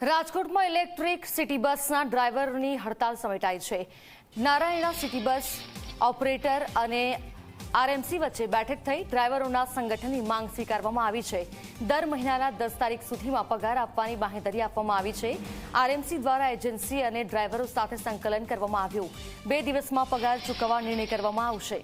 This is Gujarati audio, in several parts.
રાજકોટમાં ઇલેક્ટ્રિક સિટી બસના ડ્રાઈવરની હડતાલ સમેટાઈ છે. નારાયણા સિટી બસ ઓપરેટર અને આરએમસી વચ્ચે બેઠક થઈ ડ્રાઈવરોના સંગઠનની માંગ સ્વીકારવામાં આવી છે. દર મહિનાના દસ તારીખ સુધીમાં પગાર આપવાની બાંહેધરી આપવામાં આવી છે. આરએમસી દ્વારા એજન્સી અને ડ્રાઈવરો સાથે સંકલન કરવામાં આવ્યું. બે દિવસમાં પગાર ચૂકવવા નિર્ણય કરવામાં આવશે.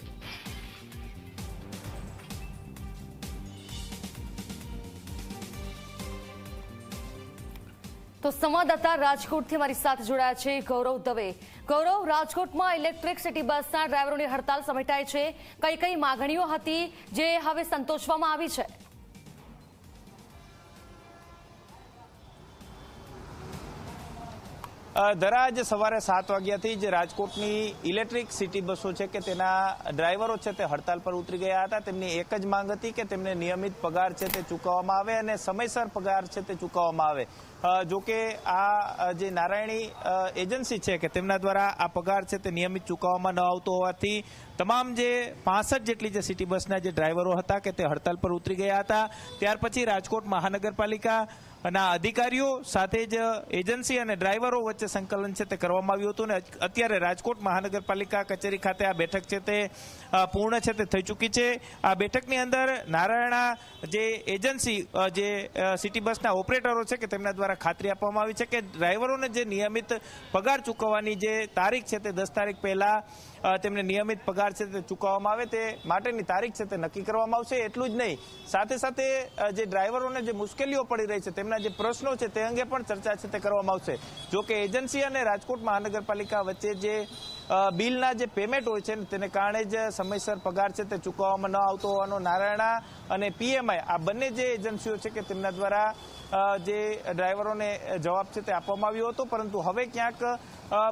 તો સંવાદદાતા રાજકોટથી મારી સાથે જોડાયા છે ગૌરવ દવે. ગૌરવ, રાજકોટમાં ઇલેક્ટ્રિક સિટી બસના ડ્રાઈવરોની હડતાલ સમેટાઈ છે. કઈ કઈ માગણીઓ હતી જે હવે સંતોષવામાં આવી છે? અ, દરાજ સવારે સાત વાગ્યાથી જ રાજકોટની ઇલેક્ટ્રિક સિટી બસો છે કે તેના ડ્રાઈવરો છે તે હડતાલ પર ઉતરી ગયા હતા. તેમની એક જ માંગ હતી કે તેમને નિયમિત પગાર છે તે ચૂકવવામાં આવે અને સમયસર પગાર છે તે ચૂકવવામાં આવે. જો કે આ જે નારાયણી એજન્સી છે કે તેમના દ્વારા આ પગાર છે તે નિયમિત ચૂકવવામાં ન આવતો હોવાથી તમામ જે પાસઠ જેટલી જે સિટી બસના જે ડ્રાઈવરો હતા કે તે હડતાલ પર ઉતરી ગયા હતા. ત્યાર પછી રાજકોટ મહાનગરપાલિકા ના અધિકારીઓ સાથે જ એજન્સી અને ડ્રાઈવરો વચ્ચે સંકલન છે તે કરવામાં આવ્યું હતું અને અત્યારે રાજકોટ મહાનગરપાલિકા કચેરી ખાતે આ બેઠક છે તે પૂર્ણ છે તે થઈ ચૂકી છે. આ બેઠકની અંદર નારાયણા જે એજન્સી જે સિટી બસના ઓપરેટરો છે કે તેમના દ્વારા ખાતરી આપવામાં આવી છે કે ડ્રાઈવરોને જે નિયમિત પગાર ચૂકવવાની જે તારીખ છે તે દસ તારીખ પહેલાં તેમને નિયમિત પગાર છે તે ચૂકવવામાં આવે તે માટેની તારીખ છે તે નક્કી કરવામાં આવશે. એટલું જ નહીં. સાથે સાથે જે ડ્રાઈવરોને જે મુશ્કેલીઓ પડી રહી છે તેમના જે પ્રશ્નો છે તે અંગે પણ ચર્ચા છે તે કરવામાં આવશે. જો કે એજન્સી અને રાજકોટ મહાનગરપાલિકા વચ્ચે જે બિલના જે પેમેન્ટ હોય છે તેને કારણે જ સમયસર પગાર છે તે ચૂકવવામાં ન આવતો હોવાનો નારાયણા અને પીએમઆઈ આ બંને જે એજન્સીઓ છે કે તેમના દ્વારા જે ડ્રાઈવરોને જવાબ છે તે આપવામાં આવ્યો હતો. પરંતુ હવે ક્યાંક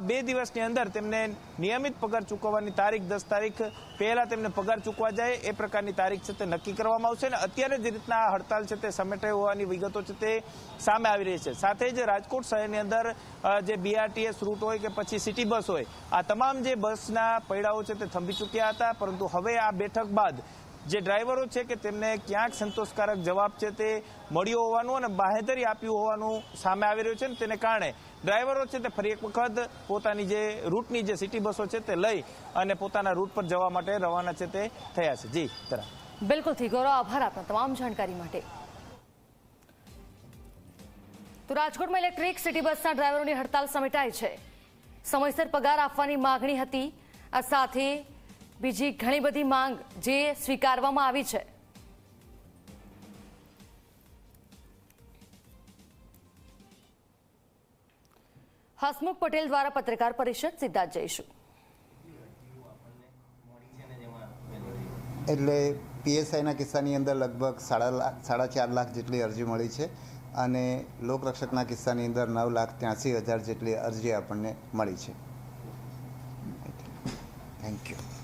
બે દિવસની અંદર તેમને નિયમિત પગાર ચૂકવવાની તારીખ, દસ તારીખ પહેલા તેમને પગાર ચૂકવા જાય એ પ્રકારની તારીખ છે તે નક્કી કરવામાં આવશે અને અત્યારે જે રીતના હડતાલ છે તે સમેટાઈ હોવાની વિગતો છે તે સામે આવી રહી છે. સાથે જ રાજકોટ શહેરની અંદર જે બીઆરટીએસ રૂટ હોય કે પછી સિટી બસ હોય, આ તમામ જે બસના પૈડાઓ છે તે થંભી ચૂક્યા હતા, પરંતુ હવે આ બેઠક બાદ જે ડ્રાઈવરો છે કે તેમને ક્યાંક સંતોષકારક જવાબ છે તે મળ્યો હોવાનું અને બાહેધરી આપ્યું હોવાનું સામે આવી રહ્યું છે ને તેને કારણે ડ્રાઈવરો છે તે ફરી એક વખત પોતાની જે રૂટની જે સિટી બસો છે તે લઈ અને પોતાના રૂટ પર જવા માટે રવાના છે તે થયા છે. જી તરા બિલકુલથી ગૌરવ, આભાર આપના તમામ જાણકારી માટે. તો રાજકોટમાં ઇલેક્ટ્રિક સિટી બસના ડ્રાઈવરોની હડતાલ સમેટાઈ છે. સમયસર પગાર આપવાની માગણી હતી. આ સાથે બીજી ઘણી બધી માંગ જે સ્વીકારવામાં આવી છે. હસમુખ પટેલ દ્વારા પત્રકાર પરિષદ સીધા જઈશું એટલે પીએસઆઈના કિસ્સાની અંદર લગભગ સાડા લાખ સાડા ચાર લાખ જેટલી અરજી મળી છે. અને લોકરક્ષકના કિસ્સાની અંદર નવ લાખ ત્યાંસી હજાર જેટલી અરજી આપણને મળી છે. Thank you